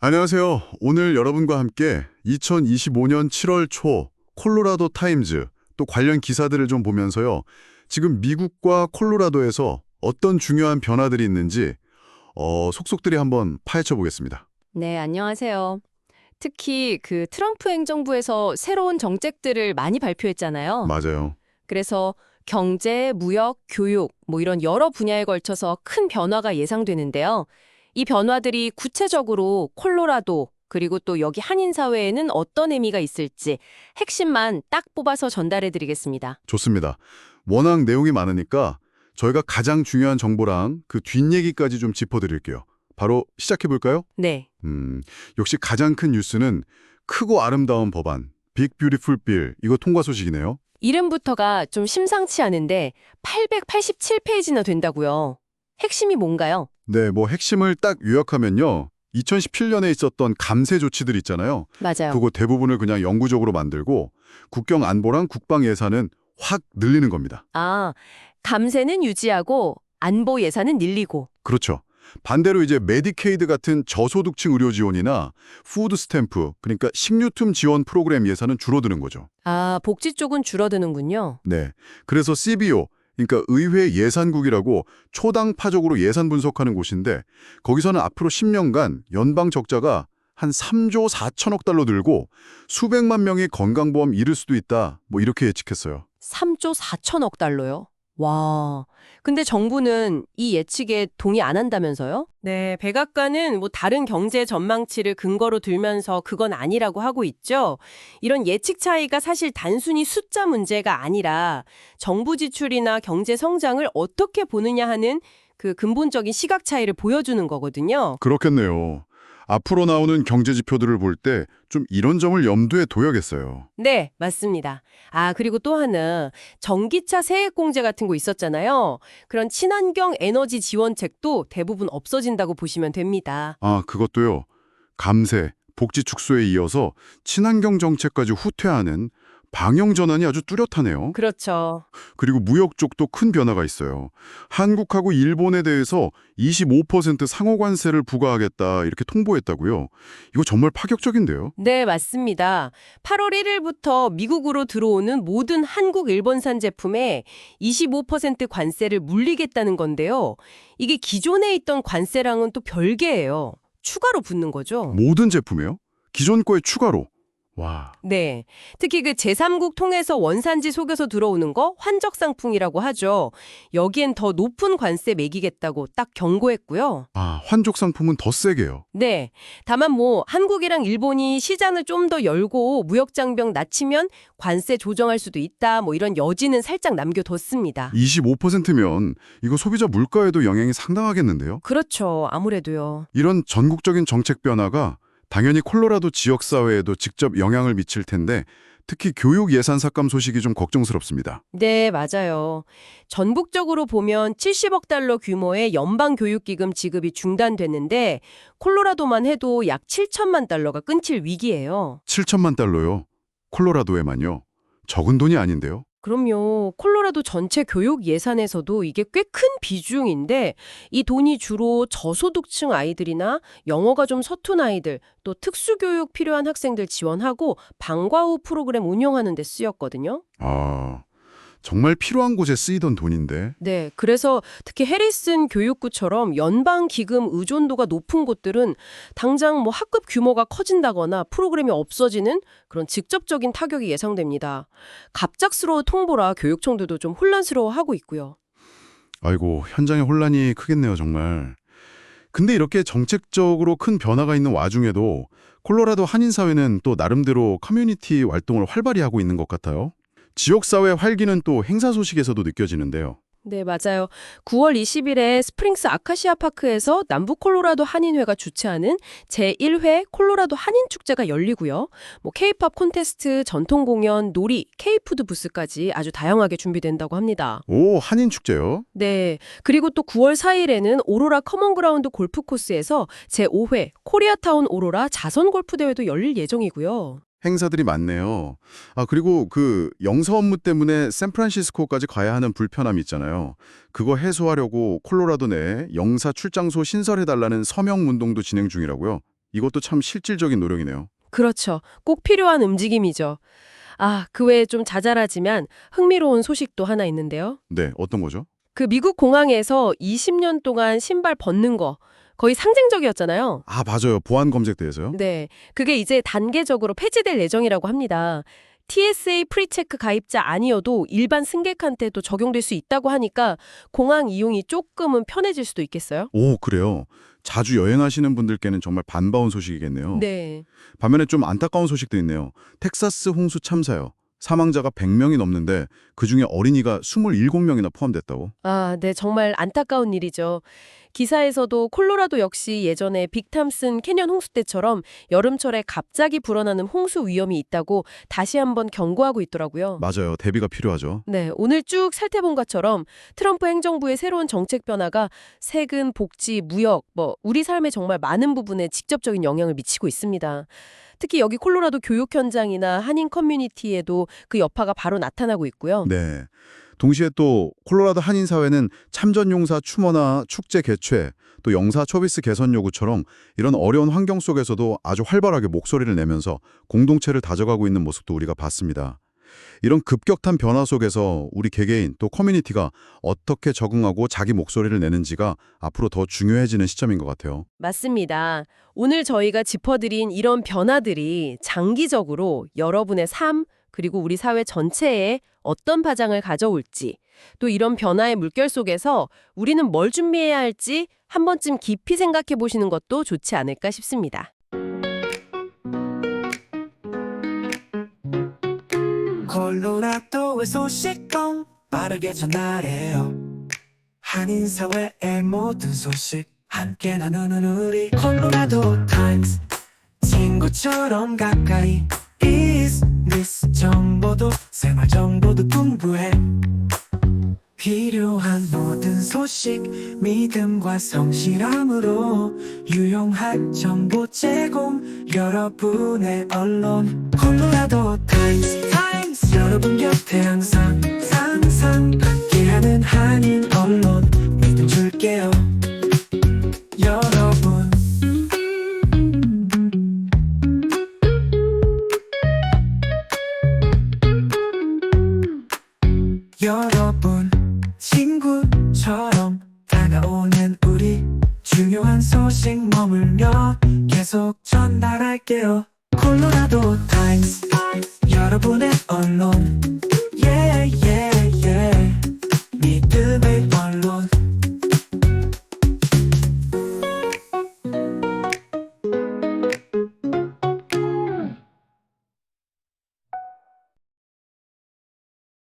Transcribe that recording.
안녕하세요. 오늘 여러분과 함께 2025년 7월 초 콜로라도 타임즈 또 관련 기사들을 좀 보면서요. 지금 미국과 콜로라도에서 어떤 중요한 변화들이 있는지 어, 속속들이 한번 파헤쳐 보겠습니다. 네, 안녕하세요. 특히 그 트럼프 행정부에서 새로운 정책들을 많이 발표했잖아요. 맞아요. 그래서 경제, 무역, 교육 뭐 이런 여러 분야에 걸쳐서 큰 변화가 예상되는데요. 이 변화들이 구체적으로 콜로라도 그리고 또 여기 한인 사회에는 어떤 의미가 있을지 핵심만 딱 뽑아서 전달해 드리겠습니다. 좋습니다. 워낙 내용이 많으니까 저희가 가장 중요한 정보랑 그 뒷얘기까지 좀 짚어드릴게요. 바로 시작해 볼까요? 네. 음, 역시 가장 큰 뉴스는 크고 아름다운 법안, 빅 뷰티풀 빌 이거 통과 소식이네요. 이름부터가 좀 심상치 않은데 887페이지나 된다고요. 핵심이 뭔가요? 네, 뭐 핵심을 딱 요약하면요. 2017년에 있었던 감세 조치들 있잖아요. 맞아요. 그거 대부분을 그냥 영구적으로 만들고 국경 안보랑 국방 예산은 확 늘리는 겁니다. 아, 감세는 유지하고 안보 예산은 늘리고. 그렇죠. 반대로 이제 메디케이드 같은 저소득층 의료 지원이나 푸드 스탬프, 그러니까 식료품 지원 프로그램 예산은 줄어드는 거죠. 아, 복지 쪽은 줄어드는군요. 네. 그래서 CBO, 그러니까 의회 예산국이라고 초당 파적으로 예산 분석하는 곳인데 거기서는 앞으로 10년간 연방 적자가 한 3조 4천억 달러 늘고 수백만 명이 건강보험 잃을 수도 있다. 뭐 이렇게 예측했어요. 3조 4천억 달러요. 와. 근데 정부는 이 예측에 동의 안 한다면서요? 네, 백악관은 뭐 다른 경제 전망치를 근거로 들면서 그건 아니라고 하고 있죠. 이런 예측 차이가 사실 단순히 숫자 문제가 아니라 정부 지출이나 경제 성장을 어떻게 보느냐 하는 그 근본적인 시각 차이를 보여주는 거거든요. 그렇겠네요. 앞으로 나오는 경제 지표들을 볼 때 좀 이런 점을 염두에 둬야겠어요. 네, 맞습니다. 아, 그리고 또 하나, 전기차 세액 공제 같은 거 있었잖아요. 그런 친환경 에너지 지원책도 대부분 없어진다고 보시면 됩니다. 아, 그것도요. 감세, 복지 축소에 이어서 친환경 정책까지 후퇴하는 방영 전환이 아주 뚜렷하네요. 그렇죠. 그리고 무역 쪽도 큰 변화가 있어요. 한국하고 일본에 대해서 25% 상호 관세를 부과하겠다 이렇게 통보했다고요. 이거 정말 파격적인데요. 네, 맞습니다. 8월 1일부터 미국으로 들어오는 모든 한국 일본산 제품에 25% 관세를 물리겠다는 건데요. 이게 기존에 있던 관세랑은 또 별개예요. 추가로 붙는 거죠. 모든 제품이요? 기존 거에 추가로. 와, 네. 특히 그 제3국 통해서 원산지 속여서 들어오는 거 환적 상품이라고 하죠. 여기엔 더 높은 관세 매기겠다고 딱 경고했고요. 아, 환족 상품은 더 세게요. 네. 다만 뭐 한국이랑 일본이 시장을 좀 더 열고 무역 장벽 낮추면 관세 조정할 수도 있다. 뭐 이런 여지는 살짝 남겨뒀습니다. 25%면 이거 소비자 물가에도 영향이 상당하겠는데요. 그렇죠. 아무래도요. 이런 전국적인 정책 변화가 당연히 콜로라도 지역 사회에도 직접 영향을 미칠 텐데 특히 교육 예산 삭감 소식이 좀 걱정스럽습니다. 네, 맞아요. 전국적으로 보면 70억 달러 규모의 연방 교육 기금 지급이 중단됐는데 콜로라도만 해도 약 7천만 달러가 끊길 위기예요. 7천만 달러요. 콜로라도에만요. 적은 돈이 아닌데요. 그럼요. 콜로라도 전체 교육 예산에서도 이게 꽤 큰 비중인데 이 돈이 주로 저소득층 아이들이나 영어가 좀 서툰 아이들, 또 특수교육 필요한 학생들 지원하고 방과 후 프로그램 운영하는 데 쓰였거든요. 아, 정말 필요한 곳에 쓰이던 돈인데. 네, 그래서 특히 해리슨 교육구처럼 연방 기금 의존도가 높은 곳들은 당장 뭐 학급 규모가 커진다거나 프로그램이 없어지는 그런 직접적인 타격이 예상됩니다. 갑작스러운 통보라 교육청들도 좀 혼란스러워하고 있고요. 아이고, 현장의 혼란이 크겠네요, 정말. 근데 이렇게 정책적으로 큰 변화가 있는 와중에도 콜로라도 한인사회는 또 나름대로 커뮤니티 활동을 활발히 하고 있는 것 같아요. 지역사회 활기는 또 행사 소식에서도 느껴지는데요. 네, 맞아요. 9월 20일에 스프링스 아카시아 파크에서 남북 콜로라도 한인회가 주최하는 제1회 콜로라도 한인 축제가 열리고요. 뭐 케이팝 콘테스트, 전통 공연, 놀이, 케이푸드 부스까지 아주 다양하게 준비된다고 합니다. 오, 한인 축제요? 네. 그리고 또 9월 4일에는 오로라 커먼그라운드 골프 코스에서 제5회 코리아타운 오로라 자선 골프 대회도 열릴 예정이고요. 행사들이 많네요. 아, 그리고 그 영서 업무 때문에 샌프란시스코까지 가야 하는 불편함이 있잖아요. 그거 해소하려고 콜로라도 내에 영사 출장소 신설해달라는 서명 운동도 진행 중이라고요. 이것도 참 실질적인 노력이네요. 그렇죠. 꼭 필요한 움직임이죠. 아, 그 외에 좀 자잘하지만 흥미로운 소식도 하나 있는데요. 네, 어떤 거죠? 그 미국 공항에서 20년 동안 신발 벗는 거 거의 상징적이었잖아요. 아, 맞아요. 보안 검색대에서요? 네. 그게 이제 단계적으로 폐지될 예정이라고 합니다. TSA 프리체크 가입자 아니어도 일반 승객한테도 적용될 수 있다고 하니까 공항 이용이 조금은 편해질 수도 있겠어요? 오, 그래요. 자주 여행하시는 분들께는 정말 반가운 소식이겠네요. 네. 반면에 좀 안타까운 소식도 있네요. 텍사스 홍수 참사요. 사망자가 100명이 넘는데 그중에 어린이가 27명이나 포함됐다고. 아, 네, 정말 안타까운 일이죠. 기사에서도 콜로라도 역시 예전에 빅탐슨 캐년 홍수 때처럼 여름철에 갑자기 불어나는 홍수 위험이 있다고 다시 한번 경고하고 있더라고요. 맞아요. 대비가 필요하죠. 네, 오늘 쭉 살펴본 것처럼 트럼프 행정부의 새로운 정책 변화가 세금, 복지, 무역, 뭐 우리 삶에 정말 많은 부분에 직접적인 영향을 미치고 있습니다. 특히 여기 콜로라도 교육 현장이나 한인 커뮤니티에도 그 여파가 바로 나타나고 있고요. 네. 동시에 또 콜로라도 한인 사회는 참전 용사 추모나 축제 개최, 또 영사 초비스 개선 요구처럼 이런 어려운 환경 속에서도 아주 활발하게 목소리를 내면서 공동체를 다져가고 있는 모습도 우리가 봤습니다. 이런 급격한 변화 속에서 우리 개개인 또 커뮤니티가 어떻게 적응하고 자기 목소리를 내는지가 앞으로 더 중요해지는 시점인 것 같아요. 맞습니다. 오늘 저희가 짚어드린 이런 변화들이 장기적으로 여러분의 삶, 그리고 우리 사회 전체에 어떤 파장을 가져올지, 또 이런 변화의 물결 속에서 우리는 뭘 준비해야 할지 한 번쯤 깊이 생각해 보시는 것도 좋지 않을까 싶습니다. 콜로라도의 소식통 빠르게 전달해요. 한인 사회의 모든 소식. 함께 나누는 우리 콜로라도 타임스. 친구처럼 가까이. 비즈니스 정보도 생활 정보도 풍부해. 필요한 모든 소식 믿음과 성실함으로 유용한 정보 제공. 여러분의 언론 콜로라도 타임스 여러분 곁에 항상 항상 함께하는 한인 언론 믿음 줄게요. 여러분. 여러분 친구처럼 다가오는 우리 중요한 소식 머물며 계속 전달할게요. 콜로라도 타임스 여러분의 언론.